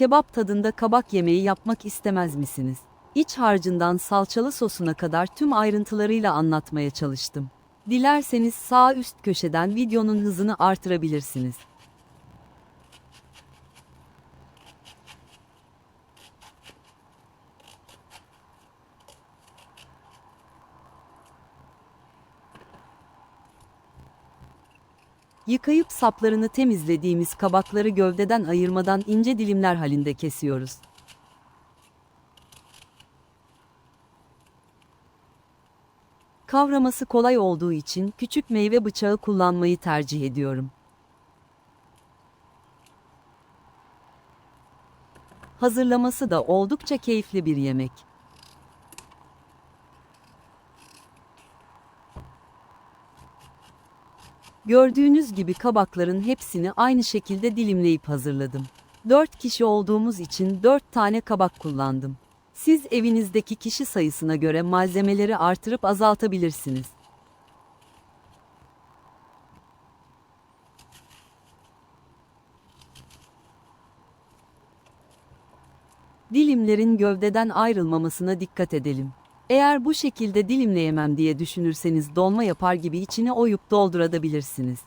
Kebap tadında kabak yemeği yapmak istemez misiniz? İç harcından salçalı sosuna kadar tüm ayrıntılarıyla anlatmaya çalıştım. Dilerseniz sağ üst köşeden videonun hızını artırabilirsiniz. Yıkayıp saplarını temizlediğimiz kabakları gövdeden ayırmadan ince dilimler halinde kesiyoruz. Kavraması kolay olduğu için küçük meyve bıçağı kullanmayı tercih ediyorum. Hazırlaması da oldukça keyifli bir yemek. Gördüğünüz gibi kabakların hepsini aynı şekilde dilimleyip hazırladım. 4 kişi olduğumuz için 4 tane kabak kullandım. Siz evinizdeki kişi sayısına göre malzemeleri artırıp azaltabilirsiniz. Dilimlerin gövdeden ayrılmamasına dikkat edelim. Eğer bu şekilde dilimleyemem diye düşünürseniz dolma yapar gibi içine oyup doldurabilirsiniz.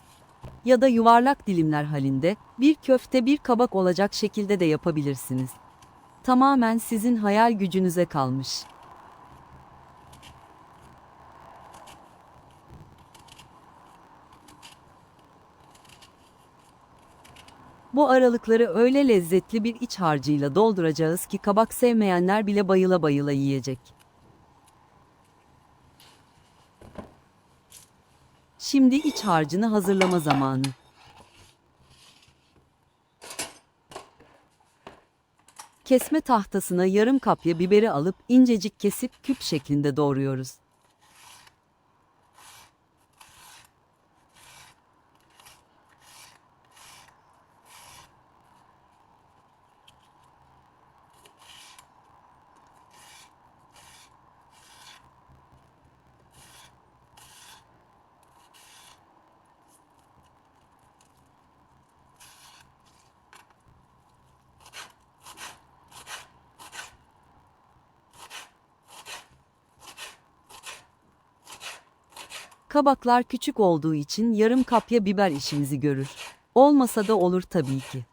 Ya da yuvarlak dilimler halinde bir köfte bir kabak olacak şekilde de yapabilirsiniz. Tamamen sizin hayal gücünüze kalmış. Bu aralıkları öyle lezzetli bir iç harcıyla dolduracağız ki kabak sevmeyenler bile bayıla bayıla yiyecek. Şimdi iç harcını hazırlama zamanı. Kesme tahtasına yarım kapya biberi alıp incecik kesip küp şeklinde doğruyoruz. Kabaklar küçük olduğu için yarım kapya biber işimizi görür. Olmasa da olur tabii ki.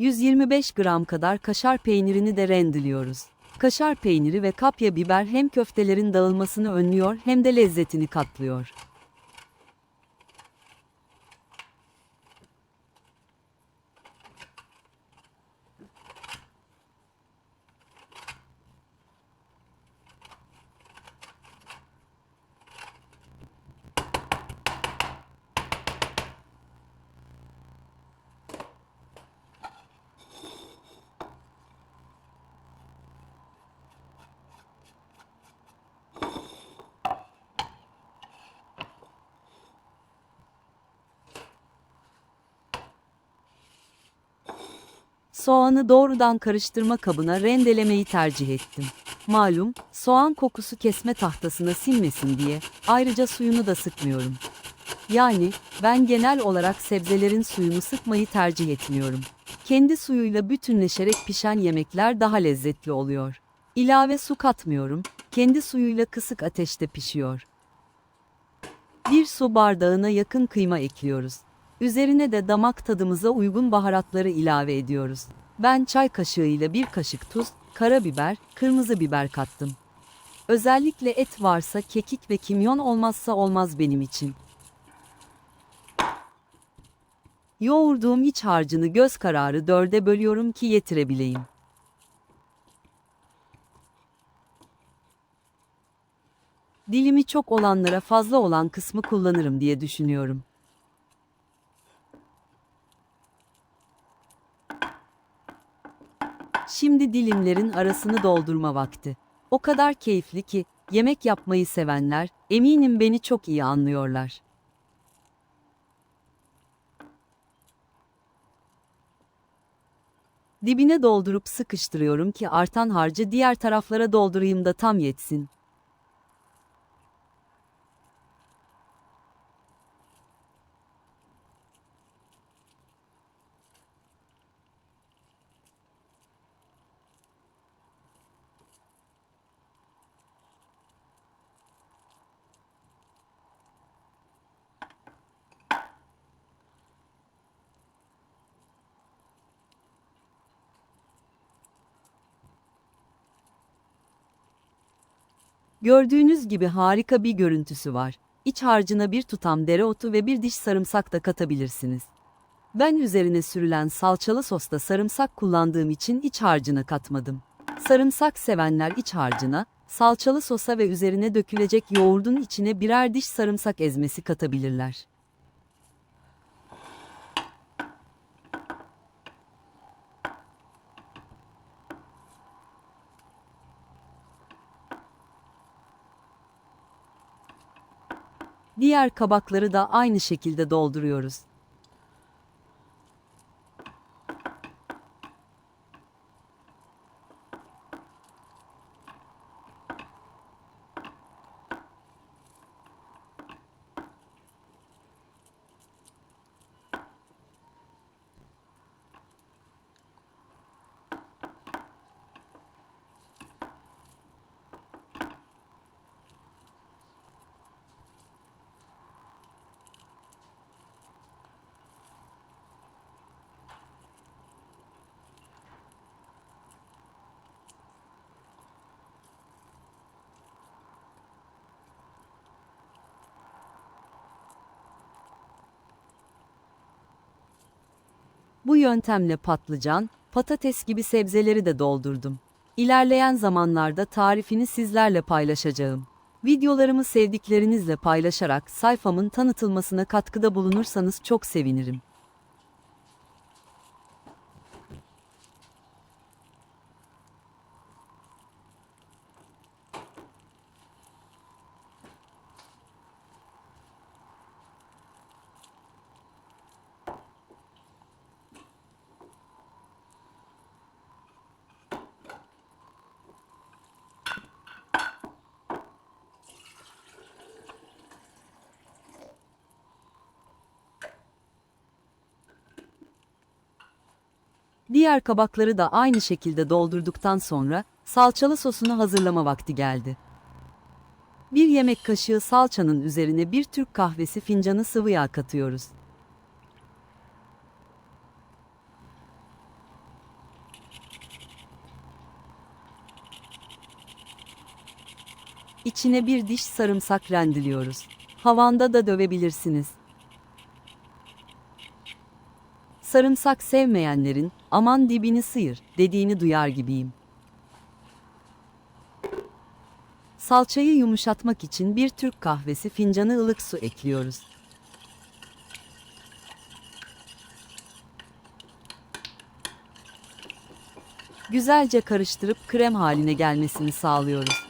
...125 gram kadar kaşar peynirini de rendeliyoruz. Kaşar peyniri ve kapya biber hem köftelerin dağılmasını önlüyor hem de lezzetini katlıyor. Soğanı doğrudan karıştırma kabına rendelemeyi tercih ettim. Malum, soğan kokusu kesme tahtasına sinmesin diye ayrıca suyunu da sıkmıyorum. Yani ben genel olarak sebzelerin suyunu sıkmayı tercih etmiyorum. Kendi suyuyla bütünleşerek pişen yemekler daha lezzetli oluyor. İlave su katmıyorum, kendi suyuyla kısık ateşte pişiyor. Bir su bardağına yakın kıyma ekliyoruz. Üzerine de damak tadımıza uygun baharatları ilave ediyoruz. Ben çay kaşığıyla bir kaşık tuz, karabiber, kırmızı biber kattım. Özellikle et varsa kekik ve kimyon olmazsa olmaz benim için. Yoğurduğum iç harcını göz kararı dörde bölüyorum ki yetirebileyim. Dilimi çok olanlara fazla olan kısmı kullanırım diye düşünüyorum. Şimdi dilimlerin arasını doldurma vakti. O kadar keyifli ki, yemek yapmayı sevenler, eminim beni çok iyi anlıyorlar. Dibine doldurup sıkıştırıyorum ki artan harcı diğer taraflara doldurayım da tam yetsin. Gördüğünüz gibi harika bir görüntüsü var. İç harcına bir tutam dereotu ve bir diş sarımsak da katabilirsiniz. Ben üzerine sürülen salçalı sosta sarımsak kullandığım için iç harcına katmadım. Sarımsak sevenler iç harcına, salçalı sosa ve üzerine dökülecek yoğurdun içine birer diş sarımsak ezmesi katabilirler. Diğer kabakları da aynı şekilde dolduruyoruz. Bu yöntemle patlıcan, patates gibi sebzeleri de doldurdum. İlerleyen zamanlarda tarifini sizlerle paylaşacağım. Videolarımı sevdiklerinizle paylaşarak sayfamın tanıtılmasına katkıda bulunursanız çok sevinirim. Diğer kabakları da aynı şekilde doldurduktan sonra salçalı sosunu hazırlama vakti geldi. Bir yemek kaşığı salçanın üzerine bir Türk kahvesi fincanı sıvı yağ katıyoruz. İçine bir diş sarımsak rendeliyoruz. Havanda da dövebilirsiniz. Sarımsak sevmeyenlerin aman dibini sıyır dediğini duyar gibiyim. Salçayı yumuşatmak için bir Türk kahvesi fincanı ılık su ekliyoruz. Güzelce karıştırıp krem haline gelmesini sağlıyoruz.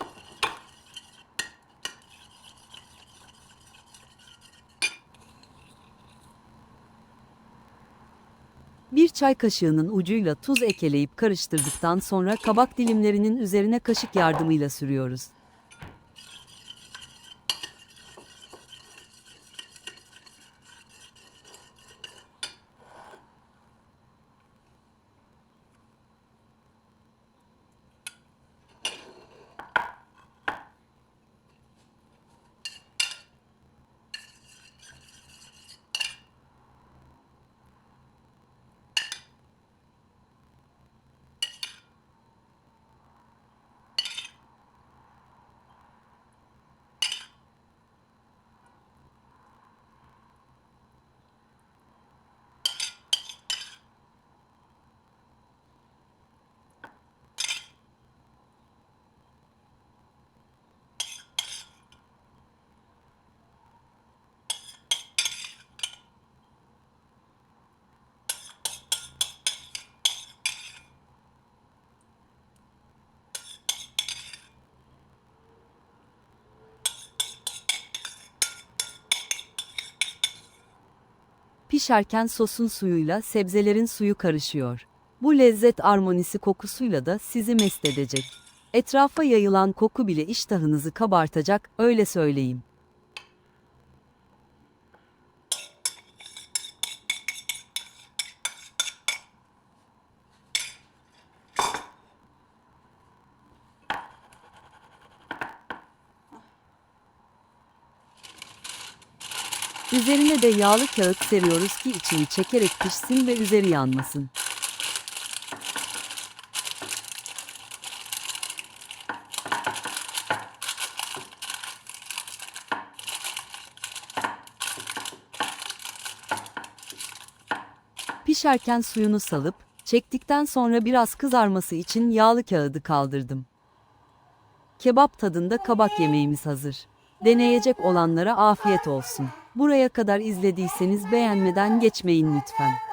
Bir çay kaşığının ucuyla tuz ekeleyip karıştırdıktan sonra kabak dilimlerinin üzerine kaşık yardımıyla sürüyoruz. Pişerken sosun suyuyla sebzelerin suyu karışıyor. Bu lezzet armonisi kokusuyla da sizi mest edecek. Etrafa yayılan koku bile iştahınızı kabartacak, öyle söyleyeyim. Üzerine de yağlı kağıt seriyoruz ki içini çekerek pişsin ve üzeri yanmasın. Pişerken suyunu salıp, çektikten sonra biraz kızarması için yağlı kağıdı kaldırdım. Kebap tadında kabak yemeğimiz hazır. Deneyecek olanlara afiyet olsun. Buraya kadar izlediyseniz beğenmeden geçmeyin lütfen.